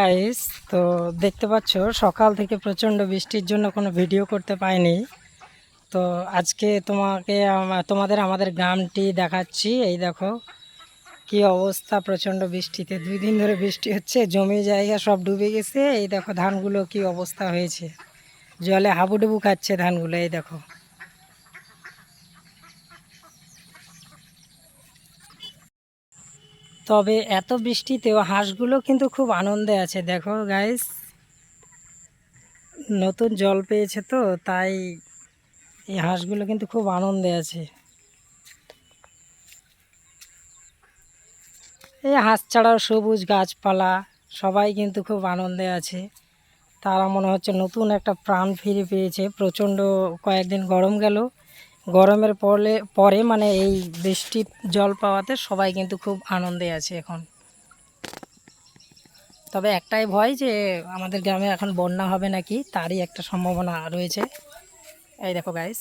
Guys তো দেখতে পাচ্ছ, সকাল থেকে প্রচণ্ড বৃষ্টির জন্য কোনো ভিডিও করতে পাইনি। তো আজকে তোমাকে তোমাদের আমাদের গ্রামটি দেখাচ্ছি। এই দেখো, কি অবস্থা প্রচণ্ড বৃষ্টিতে। দুই দিন ধরে বৃষ্টি হচ্ছে, জমি জায়গা সব ডুবে গেছে। এই দেখো, ধানগুলো কি অবস্থা হয়েছে। জলে হাবুডুবু খাচ্ছে ধানগুলো, এই দেখো। তবে এত বৃষ্টিতেও হাঁসগুলো কিন্তু খুব আনন্দে আছে। দেখো গাইস নতুন জল পেয়েছে তো, তাই এই হাঁসগুলো কিন্তু খুব আনন্দে আছে। এই হাঁস ছাড়াও সবুজ গাছপালা, সবাই কিন্তু খুব আনন্দে আছে। তারা মনে হচ্ছে নতুন একটা প্রাণ ফিরে পেয়েছে। প্রচণ্ড কয়েকদিন গরম গেল গরমের পরে পরে মানে এই বৃষ্টি, জল পাওয়াতে সবাই কিন্তু খুব আনন্দে আছে এখন। তবে একটাই ভয় যে আমাদের গ্রামে এখন বন্যা হবে নাকি, তারই একটা সম্ভাবনা রয়েছে। এই দেখো গাইস